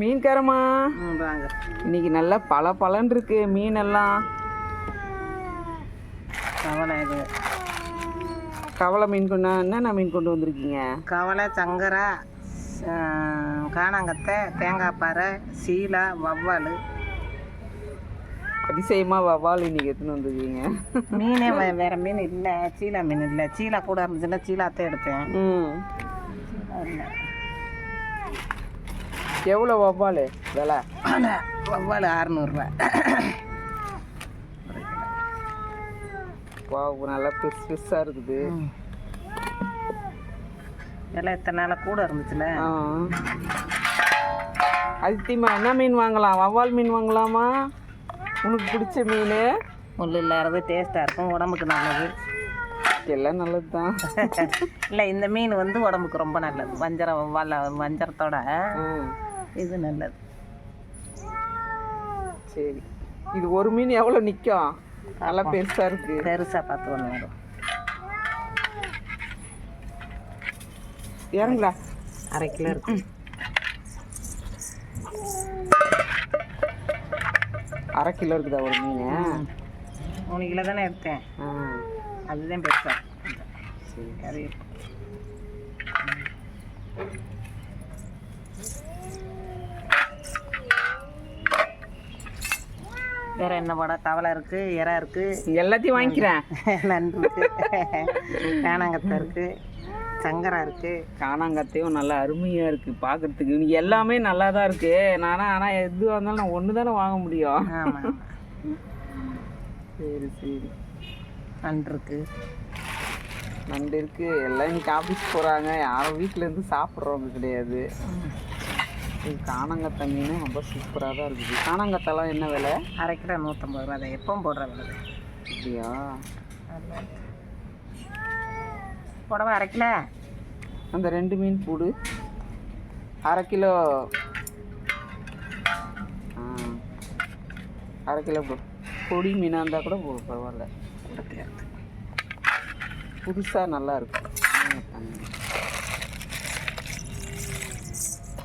மீன்காரம்மா வாங்க. இன்னைக்கு நல்லா பல பலன் இருக்கு மீனெல்லாம். கவலை இது. கவலை மீன் கொண்டு என்னென்ன மீன் கொண்டு வந்திருக்கீங்க? கவலை சங்கரா காணாங்கத்தை தேங்காய் பாறை சீலா வவ்வால். அதிசயமா வவால் இன்னைக்கு எடுத்துன்னு வந்திருக்கீங்க. மீனே வேற மீன் இல்லை சீலா மீன் இல்லை. சீலா கூட இருந்துச்சுன்னா சீலாத்தை எடுத்தேன். ம். இல்லை. எவ்வளோ வவால் விலை? வவ்வால் அறநூறுரூவா வா நல்லா பெருசு பெருசாக இருக்குது. எல்லாம் இத்தனை நாளாக கூட இருந்துச்சுல? ஆ. அதித்தியமா என்ன மீன் வாங்கலாம்? வவ்வால் மீன் வாங்கலாமா? உனக்கு பிடிச்ச மீன்? முள் இல்லாதது டேஸ்ட்டாக இருக்கும் உடம்புக்கு நல்லது. எல்லாம் நல்லது தான் இல்லை இந்த மீன் வந்து உடம்புக்கு ரொம்ப நல்லது. வஞ்சரம் வவ்வால் வஞ்சரத்தோட. இது நல்லது. சரி. இது ஒரு மீன் எவ்வளோ நிற்கும் நல்லா பெருசாக இருக்கு. பெருசாக பார்த்து வரும். இறங்களா அரை கிலோ இருக்கு. அரை கிலோ இருக்குதா ஒரு மீன்? மூணு கிலோ தானே எடுத்தேன். அதுதான் பெருசா. சரி. அது வேற என்ன படம் தவளை இருக்கு இறா இருக்கு. எல்லாத்தையும் வாங்கிக்கிறேன். நண்டு இருக்கு காணாங்கத்தை இருக்கு சங்கரா இருக்கு. காணாங்கத்தையும் நல்லா அருமையாக இருக்குது பார்க்கறதுக்கு இங்க எல்லாமே நல்லா தான் இருக்குது நானா ஆனால் எது வந்தாலும் நான் ஒன்று தானே வாங்க முடியும். ஆமா சரி சரி. நண்டு இருக்கு. நண்டு இருக்குது எல்லாம் இன்னைக்கு ஆஃபீஸ் போகிறாங்க யாரும் வீட்டில் இருந்து சாப்பிட்றவங்க கிடையாது. இது காணாங்கத்தை மீன் ரொம்ப சூப்பராக தான் இருக்குது. காணாங்கத்தெல்லாம் என்ன விலை? அரை கிலோ நூற்றம்பது ரூபா அதை எப்பவும் போடுற விலை அப்படியா? புடவை அரை கிலோ. அந்த ரெண்டு மீன் போடு அரை கிலோ. அரை கிலோ போடு பொடி மீனாக இருந்தால் கூட போடு பரவாயில்ல. புதுசாக நல்லா இருக்கும்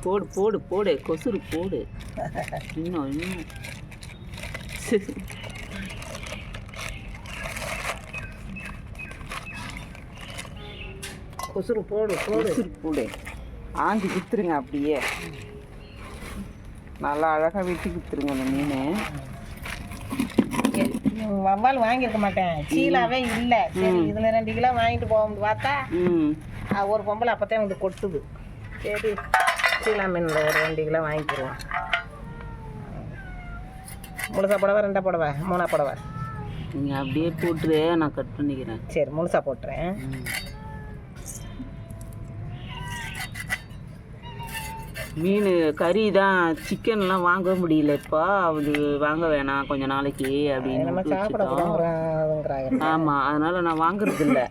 போடு போடு போடு கொசுறு போடு. இன்னும் இன்னும். கொசுறு போடு போடு. போடு. ஆஞ்சி குத்துருங்க அப்படியே. நல்லா அழகாக வெட்டி குத்துருங்க அந்த மீன். வவ்வால் வாங்கியிருக்க மாட்டேன். சீலாவே இல்லை. சரி இதுல ரெண்டு கிலோ வாங்கிட்டு போகும்போது பார்த்தா ஒரு பொம்பளை அப்போத்தான் வந்து கொட்டுது. சரி. சீலா மீனில் ஒரு ரெண்டு கிலோ வாங்கிக்கிடுவோம் முழுசா புடவை ரெண்டா புடவை மூணா புடவை. நீங்கள் அப்படியே போட்டுரு நான் கட் பண்ணிக்கிறேன். சரி முழுசா போட்டுறேன். மீன் கறி தான் சிக்கன்லாம் வாங்க முடியல இப்போ. அது வாங்க வேணாம் கொஞ்ச நாளைக்கு அப்படின்னு ஆமாம் அதனால நான் வாங்குறது இல்லை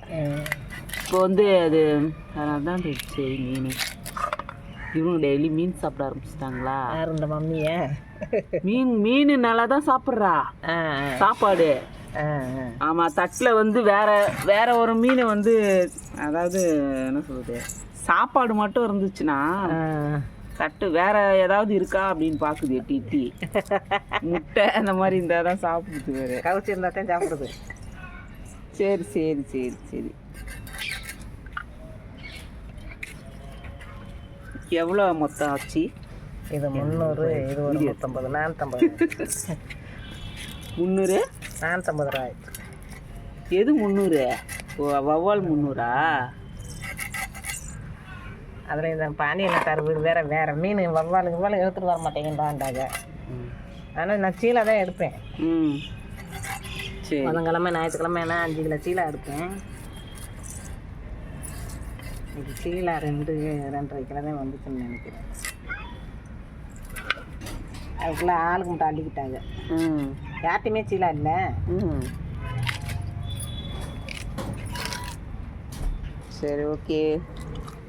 இப்போ வந்து அது அதனால தான் சரி மீன். இவங்க டெய்லி மீன் சாப்பிட ஆரம்பிச்சிட்டாங்களா? யார் இந்த மம்மியை? மீன் மீன் நல்லா தான் சாப்பிட்றா சாப்பாடு. ஆமாம் தட்டில் வந்து வேற வேற ஒரு மீன் வந்து அதாவது என்ன சொல்றது சாப்பாடு மட்டும் இருந்துச்சுன்னா. தட்டு வேற ஏதாவது இருக்கா அப்படின்னு பார்க்குது எட்டி எட்டி. முட்டை அந்த மாதிரி இருந்தால் தான் சாப்பிடுது வேறு கவுச்சி இருந்தால் தான் சாப்பிடுது. சரி சரி சரி சரி. எவ்வளோ மொத்தம் ஆச்சு? இது முந்நூறு இது ஒரு நூற்றம்பது நானூற்றம்பது முந்நூறு? நானூற்றம்பது ரூபாய். எது முந்நூறு? ஓ வவ்வால் முந்நூறா? அதில் இந்த பாண்டியன் தருவு வேற வேற மீன் வவ்வாலு வவ்வாலு எடுத்துட்டு வர மாட்டேங்கிறாண்டாங்க ஆனால் நான் சீலா தான் எடுப்பேன். ம். சரி. புதன்கிழமை ஞாயிற்றுக்கிழமை நான் அஞ்சு கிலோ சீலா எடுப்பேன். இது சீலா ரெண்டு ரெண்டரை கிலோ தான் வந்துச்சுன்னு நினைக்கிறேன். அதுக்குள்ள ஆளுக்கு மட்டும் அள்ளிக்கிட்டாங்க ம். யார்ட்டையுமே சீலா இல்லை. ம். சரி ஓகே.